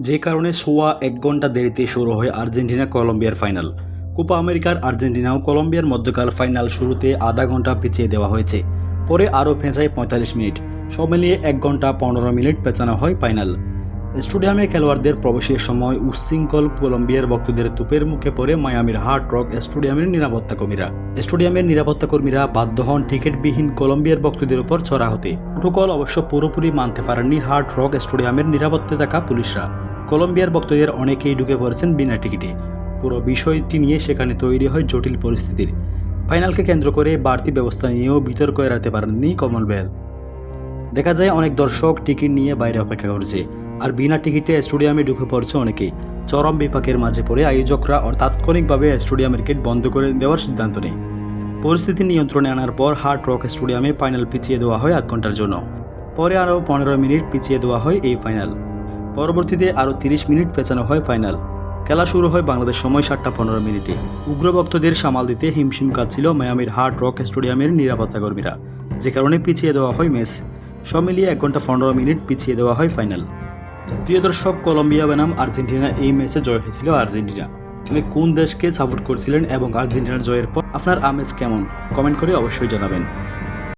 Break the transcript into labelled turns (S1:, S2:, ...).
S1: যে কারণে সোয়া এক ঘণ্টা দেরিতে শুরু হয় আর্জেন্টিনা কলম্বিয়ার ফাইনাল। কোপা আমেরিকার আর্জেন্টিনা ও কলম্বিয়ার মধ্যকাল ফাইনাল শুরুতে আধা ঘণ্টা পিছিয়ে দেওয়া হয়েছে। পরে আরও পেঁচায় পঁয়তাল্লিশ মিনিট। সব মিলিয়ে এক ঘণ্টা পনেরো মিনিট পেঁচানো হয় ফাইনাল। স্টেডিয়ামে খেলোয়াড়দের প্রবেশের সময় উচ্ছৃঙ্খল কলম্বিয়ার ভক্তদের তুপের মুখে পড়ে মায়ামির হার্ট রক স্টেডিয়ামের নিরাপত্তা কর্মীরা। স্টেডিয়ামের নিরাপত্তা কর্মীরা বাধ্য হন টিকিটবিহীন কলম্বিয়ার ভক্তদের উপর চড়া হতে। প্রোটোকল অবশ্য পুরোপুরি মানতে পারেননি হার্ট রক স্টেডিয়ামের নিরাপত্তা থাকা পুলিশরা। কলম্বিয়ার ভক্তদের অনেকেই ঢুকে পড়েছেন বিনা টিকিটে। পুরো বিষয়টি নিয়ে সেখানে তৈরি হয় জটিল পরিস্থিতির। ফাইনালকে কেন্দ্র করে বাড়তি ব্যবস্থা নিয়েও বিতর্ক এড়াতে পারেননি কমনওয়েলথ। দেখা যায় অনেক দর্শক টিকিট নিয়ে বাইরে অপেক্ষা করছে, আর বিনা টিকিটে স্টেডিয়ামে ঢুকে পড়ছে অনেকেই। চরম বিপাকের মাঝে পড়ে আয়োজকরা তাৎক্ষণিকভাবে স্টেডিয়ামের গেট বন্ধ করে দেওয়ার সিদ্ধান্ত নেয়। পরিস্থিতি নিয়ন্ত্রণে আনার পর হার্ট রক স্টেডিয়ামে ফাইনাল পিছিয়ে দেওয়া হয় আধ ঘণ্টার জন্য। পরে আরও পনেরো মিনিট পিছিয়ে দেওয়া হয় এই ফাইনাল। পরবর্তীতে আরও তিরিশ মিনিট পেছানো হয় ফাইনাল। খেলা শুরু হয় বাংলাদেশ সময় সাতটা পনেরো মিনিটে। উগ্রভক্তদের সামাল দিতে হিমশিম কাটছিল মায়ামির হার্ড রক স্টেডিয়ামের নিরাপত্তা কর্মীরা। যে কারণে পিছিয়ে দেওয়া হয় ম্যাচ সব মিলিয়ে এক ঘণ্টা পনেরো মিনিট পিছিয়ে দেওয়া হয় ফাইনাল। প্রিয় দর্শক, কলম্বিয়া বনাম, আর্জেন্টিনা এই ম্যাচে জয় হয়েছিল আর্জেন্টিনা। তুমি কোন দেশকে সাপোর্ট করছিলেন এবং আর্জেন্টিনার জয়ের পর আপনার আমেজ কেমন? কমেন্ট করে অবশ্যই জানাবেন।